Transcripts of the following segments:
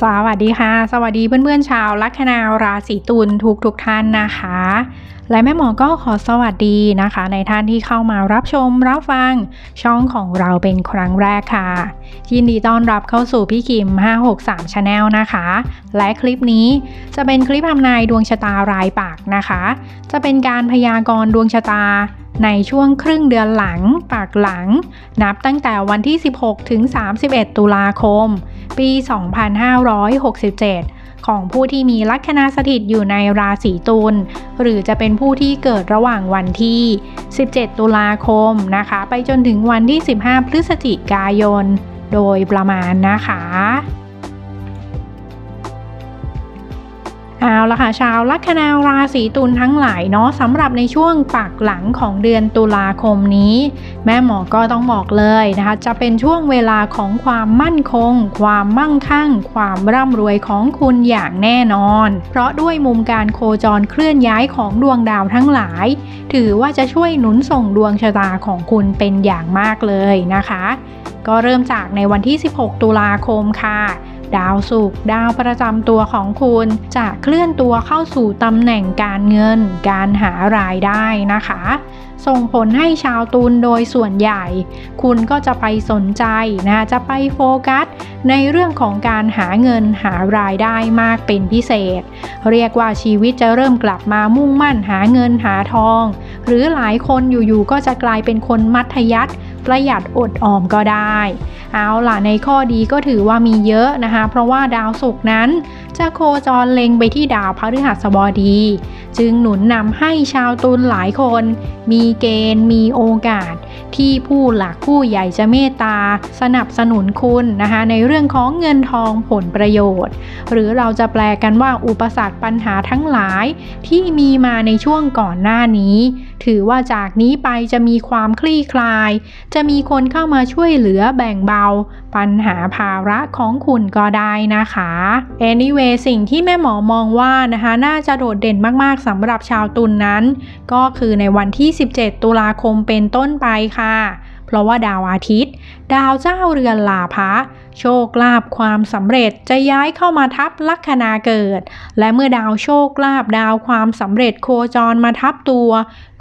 สวัสดีค่ะ สวัสดีเพื่อนๆชาวลัคนาราศีตุลทุกทุกๆท่านนะคะ และแม่หมอก็ขอสวัสดีนะคะ ในท่านที่เข้ามารับชมรับฟังช่องของเราเป็นครั้งแรกค่ะ ยินดีต้อนรับเข้าสู่พี่คิม 563 Channel นะคะ และคลิปนี้จะเป็นคลิปทำนายดวงชะตารายปากนะคะ จะเป็นการพยากรณ์ดวงชะตาในช่วงครึ่งเดือนหลังปากหลัง นับตั้งแต่วันที่ 16 ถึง 31 ตุลาคม ปี 2567 ของผู้ที่มีลัคนาสถิตอยู่ในราศีตุลหรือจะเป็นผู้ที่เกิดระหว่างวันที่ 17 ตุลาคมนะคะ ไปจนถึงวันที่ 15 พฤศจิกายน โดยประมาณนะคะ เอาละค่ะชาวลัคนาราศีตุลทั้งหลายเนาะสำหรับในช่วงปากหลังของเดือนตุลาคมนี้ แม่หมอก็ต้องบอกเลยนะคะ จะเป็นช่วงเวลาของความมั่นคง ความมั่งคั่ง ความร่ำรวยของคุณอย่างแน่นอน เพราะด้วยมุมการโคจรเคลื่อนย้ายของดวงดาวทั้งหลาย ถือว่าจะช่วยหนุนส่งดวงชะตาของคุณเป็นอย่างมากเลยนะคะ ก็เริ่มจากในวันที่ 16 ตุลาคมค่ะ ดาวศุกร์ดาวประจำตัวของคุณจะเคลื่อนตัวเข้าสู่ตำแหน่งการเงิน การหารายได้นะคะ ส่งผลให้ชาวตุลโดยส่วนใหญ่ คุณก็จะไปสนใจนะจะไปโฟกัส ในเรื่องของการหาเงินหารายได้มากเป็นพิเศษ เรียกว่าชีวิตจะเริ่มกลับมามุ่งมั่นหาเงินหาทอง หรือหลายคนอยู่ๆก็จะกลายเป็นคนมัธยัติ ประหยัดอดออมก็ได้ เอาล่ะในข้อดีก็ถือว่ามีเยอะนะคะ เพราะว่าดาวศุกร์นั้นจะโคจรเล็งไปที่ดาวพฤหัสบดี จึงหนุนนำให้ชาวตุลหลายคน มีเกณฑ์ มีโอกาส ที่ผู้หลักผู้ใหญ่จะเมตตา สนับสนุนคุณนะคะ ในเรื่องของเงินทองผลประโยชน์ หรือเราจะแปลกันว่าอุปสรรคปัญหาทั้งหลาย ที่มีมาในช่วงก่อนหน้านี้ ถือว่าจากนี้ไปจะมีความคลี่คลายจะมีคนเข้ามาช่วยเหลือแบ่งเบา ปัญหาภาระของคุณก็ได้นะคะ anyway สิ่งที่แม่หมอมองว่านะคะน่าจะโดดเด่นมากๆสำหรับชาวตุลนนั้น ก็คือในวันที่ 17 ตุลาคมเป็นต้นไปค่ะ เพราะว่าดาวอาทิตย์ ดาวเจ้าเรือนลาภะ โชคลาภความสำเร็จจะย้ายเข้ามาทับลัคนาเกิด และเมื่อดาวโชคลาภดาวความสำเร็จโคจรมาทับตัว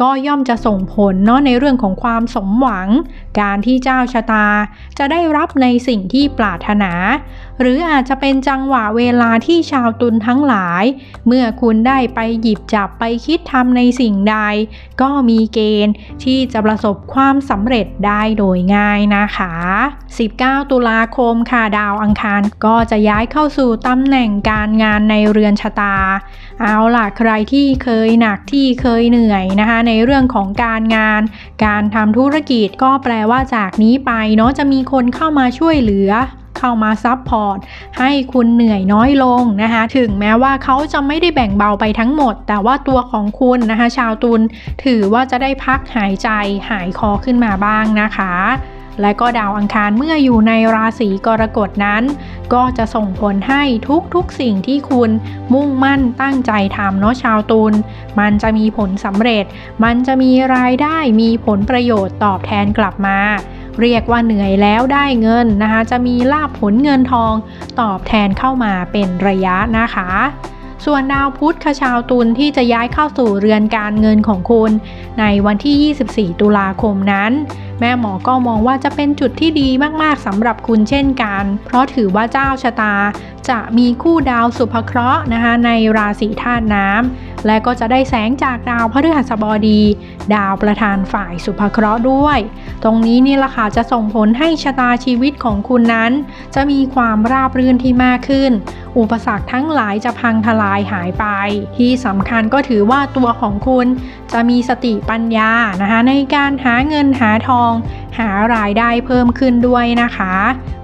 ก็ย่อมจะส่งผลเนาะในเรื่องของความสมหวัง การที่เจ้าชะตาจะได้รับในสิ่งที่ปรารถนา หรืออาจจะเป็นจังหวะเวลาที่ชาวตุลทั้งหลาย เมื่อคุณได้ไปหยิบจับไปคิดทำในสิ่งใด ก็มีเกณฑ์ที่จะประสบความสำเร็จได้โดยง่ายนะคะ 19 ตุลาคมค่ะดาวอังคารก็จะย้ายเข้าสู่ตำแหน่งการงานในเรือนชะตา เอาล่ะใครที่เคยหนักที่เคยเหนื่อยนะคะ ในเรื่องของการงาน การทำธุรกิจก็แปลว่าจากนี้ไปเนาะจะมีคนเข้ามาช่วยเหลือเข้ามาซับพอร์ตให้คุณเหนื่อยน้อยลงนะคะถึงแม้ว่าเขาจะไม่ได้แบ่งเบาไปทั้งหมด แต่ว่าตัวของคุณนะคะ ชาวตุลถือว่าจะได้พักหายใจหายคอขึ้นมาบ้างนะคะ และก็ดาวอังคารเมื่ออยู่ในราศีกรกฎนั้น ก็จะส่งผลให้ทุกๆสิ่งที่คุณมุ่งมั่นตั้งใจทำเนาะชาวตุลมันจะมีผลสำเร็จ มันจะมีรายได้มีผลประโยชน์ตอบแทนกลับมา เรียกว่าเหนื่อยแล้วได้เงินนะคะ จะมีลาบผลเงินทอง ตอบแทนเข้ามาเป็นระยะนะคะส่วนดาวพุธคชาวตุลที่จะย้ายเข้าสู่เรือนการเงินของคุณ ในวันที่ 24 ตุลาคมนั้น แม่หมอก็มองว่าจะเป็นจุดที่ดีมากๆสำหรับคุณเช่นกัน เพราะถือว่าเจ้าชะตาจะมีคู่ดาวสุภเคราะห์นะคะในราศีธาตุน้ำและก็จะได้แสงจากดาวพฤหัสบดี ดาวประธานฝ่ายสุภเคราะห์ด้วย ตรงนี้นี่แหละค่ะจะส่งผลให้ชะตาชีวิตของคุณนั้น จะมีความราบรื่นที่มากขึ้น อุปสรรคทั้งหลายจะพังทลายหายไป ที่สำคัญก็ถือว่าตัวของคุณ จะมีสติปัญญานะคะในการหาเงินหาทอง梦 หารายได้เพิ่มขึ้นด้วยนะคะ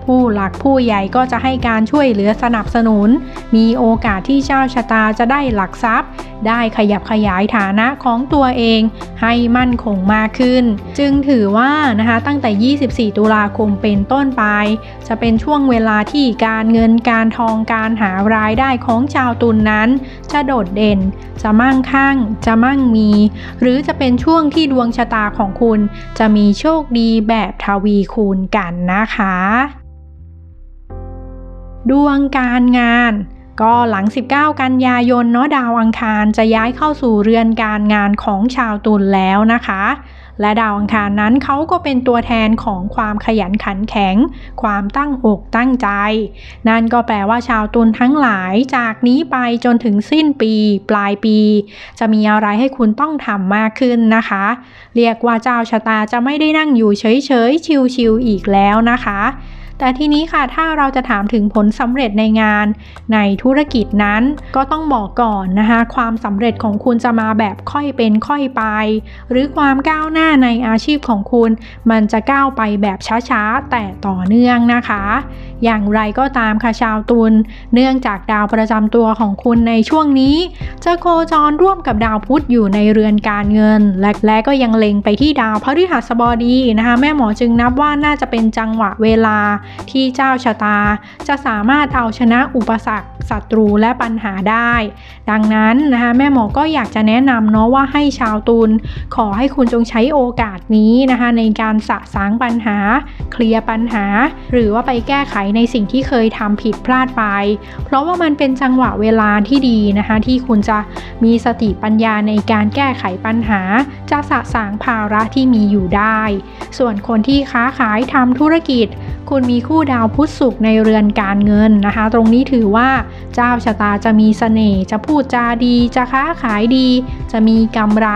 ผู้หลักผู้ใหญ่ก็จะให้การช่วยเหลือสนับสนุน มีโอกาสที่เจ้าชะตาจะได้หลักทรัพย์ ได้ขยับขยายฐานะของตัวเอง ให้มั่นคงมากขึ้น จึงถือว่านะคะตั้งแต่ 24 ตุลาคมเป็นต้นไป จะเป็นช่วงเวลาที่การเงินการทองการหารายได้ของชาวตุลนนั้น จะโดดเด่น จะมั่งคั่ง จะมั่งมี หรือจะเป็นช่วงที่ดวงชะตาของคุณ จะมีโชคดีแบบทวีคูณกันนะคะ ดวงการงานก็หลัง 19 กันยายนเนาะดาวอังคารจะย้ายเข้าสู่เรือนการงานของชาวตุลแล้วนะคะ และดาวอังคารนั้นเขาก็เป็นตัวแทนของความขยันขันแข็ง ความตั้งอกตั้งใจ นั่นก็แปลว่าชาวตุลทั้งหลายจากนี้ไปจนถึงสิ้นปี ปลายปี จะมีอะไรให้คุณต้องทำมากขึ้นนะคะ เรียกว่าเจ้าชะตาจะไม่ได้นั่งอยู่เฉยๆชิวๆอีกแล้วนะคะ แต่ทีนี้ค่ะถ้าเราจะถามถึงผลสำเร็จในงาน ในธุรกิจนั้นก็ต้องบอกก่อนนะคะ ความสำเร็จของคุณจะมาแบบค่อยเป็นค่อยไป หรือความก้าวหน้าในอาชีพของคุณ มันจะก้าวไปแบบช้าๆ แต่ต่อเนื่องนะคะ อย่างไรก็ตามค่ะชาวตุลเนื่องจากดาวประจำตัวของคุณในช่วงนี้ จะโคจรร่วมกับดาวพุธอยู่ในเรือนการเงิน และและก็ยังเล็งไปที่ดาวพฤหัสบดีนะคะ แม่หมอจึงนับว่าน่าจะเป็นจังหวะเวลาที่เจ้าชะตา จะสามารถเอาชนะอุปสรรค ศัตรูและปัญหาได้ ดังนั้นนะคะแม่หมอก็อยากจะแนะนำเนาะว่าให้ชาวตุลขอให้คุณจงใช้โอกาสนี้นะคะในการสะสางปัญหา เคลียร์ปัญหา หรือว่าไปแก้ไขในสิ่งที่เคยทำผิดพลาดไป เพราะว่ามันเป็นจังหวะเวลาที่ดีนะคะที่คุณจะมีสติปัญญาในการแก้ไขปัญหา จะสะสางภาระที่มีอยู่ได้ ส่วนคนที่ค้าขายทำธุรกิจ คุณมีคู่ดาวพุธศุกในเรือนการเงินนะคะ ตรงนี้ถือว่าเจ้าชะตาจะมีเสน่ห์จะพูดจาดี จะค้าขายดี จะมีกำไร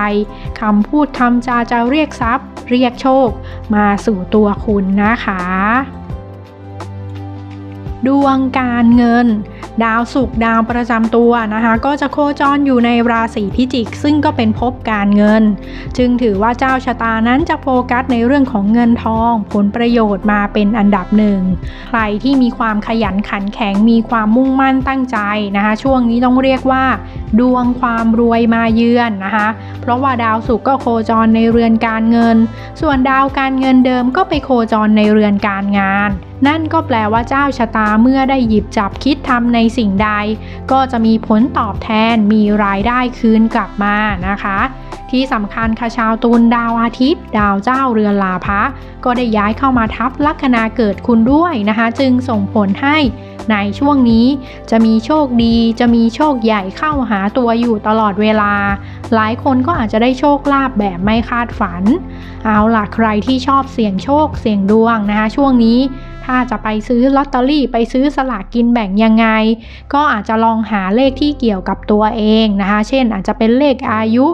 คำพูดคำจาจะเรียกทรัพย์ เรียกโชค มาสู่ตัวคุณนะคะ ดวงการเงิน ดาวศุกร์ดาวประจำตัวนะคะ ก็จะโคจรอยู่ในราศีพิจิก ซึ่งก็เป็นภพการเงิน จึงถือว่าเจ้าชะตานั้นจะโฟกัสในเรื่องของเงินทอง ผลประโยชน์มาเป็นอันดับหนึ่ง ใครที่มีความขยันขันแข็งมีความมุ่งมั่นตั้งใจนะคะ ช่วงนี้ต้องเรียกว่า ดวงความรวยมาเยือนนะคะ เพราะว่าดาวศุกร์ก็โคจรในเรือนการเงิน ส่วนดาวการเงินเดิมก็ไปโคจรในเรือนการงานนั่นก็แปลว่าเจ้าชะตาเมื่อได้หยิบจับคิดทำในสิ่งใด ก็จะมีผลตอบแทนมีรายได้คืนกลับมานะคะ ที่สำคัญค่ะชาวตุลดาวอาทิตย์ ดาวเจ้าเรือนลาภะก็ได้ย้ายเข้ามาทับลัคนาเกิดคุณด้วยนะคะ จึงส่งผลให้ในช่วงนี้จะมีโชคดีจะมีโชคใหญ่เข้าหาตัวอยู่ตลอดเวลา หลายคนก็อาจจะได้โชคลาภแบบไม่คาดฝัน เอาล่ะใครที่ชอบเสี่ยงโชคเสี่ยงดวงนะคะ ช่วงนี้ ถ้าจะไปซื้อลอตเตอรี่ไปซื้อสลากกินแบ่งยังไง ก็อาจจะลองหาเลขที่เกี่ยวกับตัวเองนะคะ เช่นอาจจะเป็นเลขอายุ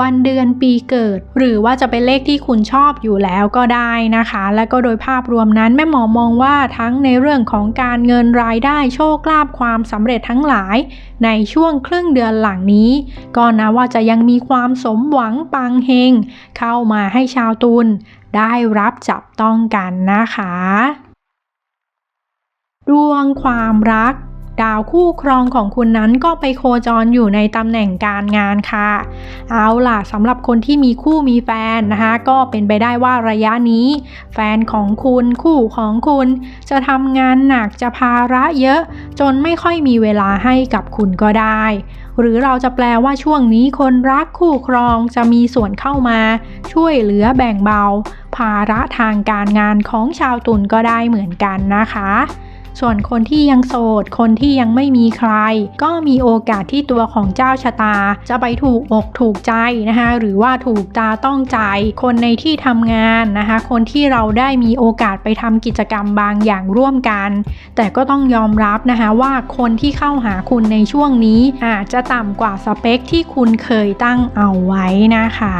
วันเดือนปีเกิด หรือว่าจะเป็นเลขที่คุณชอบอยู่แล้วก็ได้นะคะ และก็โดยภาพรวมนั้นแม่หมอมองว่าทั้งในเรื่องของการเงินรายได้โชคลาภความสำเร็จทั้งหลาย ในช่วงครึ่งเดือนหลังนี้ ก็นะว่าจะยังมีความสมหวังปังเฮงเข้ามาให้ชาวตุลได้รับจับต้องกันนะคะ ดวงความรัก ดาวคู่ครองของคุณนั้นก็ไปโคจรอยู่ในตำแหน่งการงานค่ะ เอาล่ะสำหรับคนที่มีคู่มีแฟนนะคะ ก็เป็นไปได้ว่าระยะนี้ แฟนของคุณคู่ของคุณ จะทำงานหนักจะภาระเยอะ จนไม่ค่อยมีเวลาให้กับคุณก็ได้หรือเราจะแปลว่าช่วงนี้คนรักคู่ครองจะมีส่วนเข้ามา ช่วยเหลือแบ่งเบา ภาระทางการงานของชาวตุลก็ได้เหมือนกันนะคะ ส่วนคนที่ยังโสด คนที่ยังไม่มีใคร ก็มีโอกาสที่ตัวของเจ้าชะตา จะไปถูกอกถูกใจนะคะหรือว่าถูกตาต้องใจ คนในที่ทำงานนะคะคนที่เราได้มีโอกาสไปทำกิจกรรมบางอย่างร่วมกัน แต่ก็ต้องยอมรับนะคะว่าคนที่เข้าหาคุณในช่วงนี้อาจจะต่ำกว่าสเปคที่คุณเคยตั้งเอาไว้นะคะ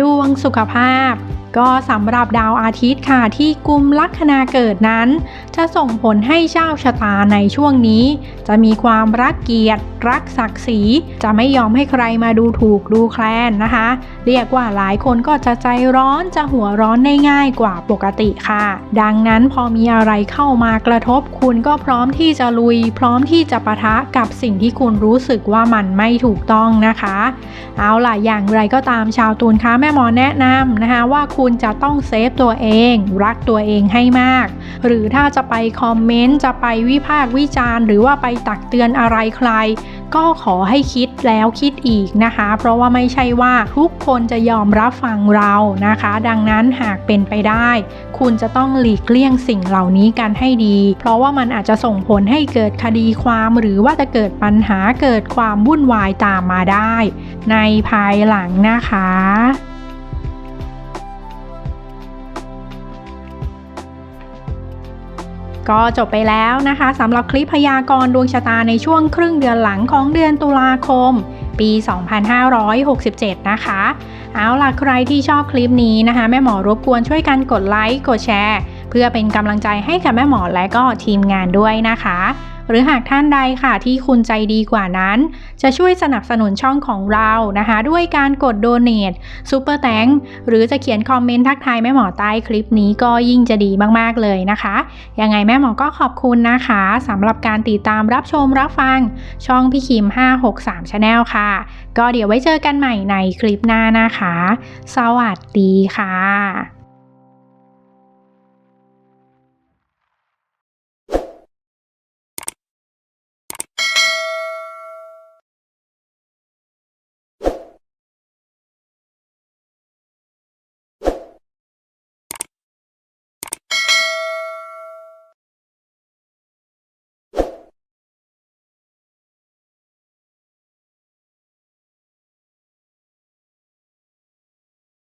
ดวงสุขภาพ ก็สำหรับดาวอาทิตย์ค่ะที่กุมลัคนาเกิดนั้น จะส่งผลให้เจ้าชะตาในช่วงนี้ จะมีความรักเกียรติ รักศักดิ์ศรีจะไม่ยอมให้ใครมาดูถูกดูแคลนนะคะ เรียกว่าหลายคนก็จะใจร้อนจะหัวร้อนได้ง่ายกว่าปกติค่ะ ดังนั้นพอมีอะไรเข้ามากระทบคุณก็พร้อมที่จะลุย พร้อมที่จะปะทะกับสิ่งที่คุณรู้สึกว่ามันไม่ถูกต้องนะคะ เอาล่ะอย่างไรก็ตามชาวตูนคะแม่หมอแนะนำนะคะว่าคุณจะต้องเซฟตัวเอง รักตัวเองให้มาก หรือถ้าจะไปคอมเมนต์จะไปวิพากษ์วิจารณ์ หรือว่าไปตักเตือนอะไรใคร ก็ขอให้คิดแล้วคิดอีกนะคะ เพราะว่าไม่ใช่ว่าทุกคนจะยอมรับฟังเรานะคะ ดังนั้นหากเป็นไปได้ คุณจะต้องหลีกเลี่ยงสิ่งเหล่านี้กันให้ดี เพราะว่ามันอาจจะส่งผลให้เกิดคดีความหรือว่าจะเกิดปัญหาเกิดความวุ่นวายตามมาได้ ในภายหลังนะคะ ก็จบไปแล้วนะคะสำหรับคลิปพยากรณ์ดวงชะตาในช่วงครึ่งเดือนหลังของเดือนตุลาคม ปี 2567 นะคะ เอาล่ะใครที่ชอบคลิปนี้นะคะ แม่หมอรบกวนช่วยกันกดไลค์กดแชร์ เพื่อเป็นกำลังใจให้กับแม่หมอและก็ทีมงานด้วยนะคะ หรือหากท่านใดค่ะที่คุณใจดีกว่านั้น จะช่วยสนับสนุนช่องของเรานะคะ ด้วยการกดโดเน a t ซูเปอร์แตงหรือจะเขียนคอมเมนต์ทักทายแม่หมอใต้คลิปนี้ก็ยิ่งจะดีมากๆเลยนะคะ ยังไงแม่หมอก็ขอบคุณนะคะสำหรับการติดตามรับชมรับฟังช่องพี่คิม 563 Channel ค่ะ ก็เดี๋ยวไว้เจอกันใหม่ในคลิปหน้านะคะ สวัสดีค่ะ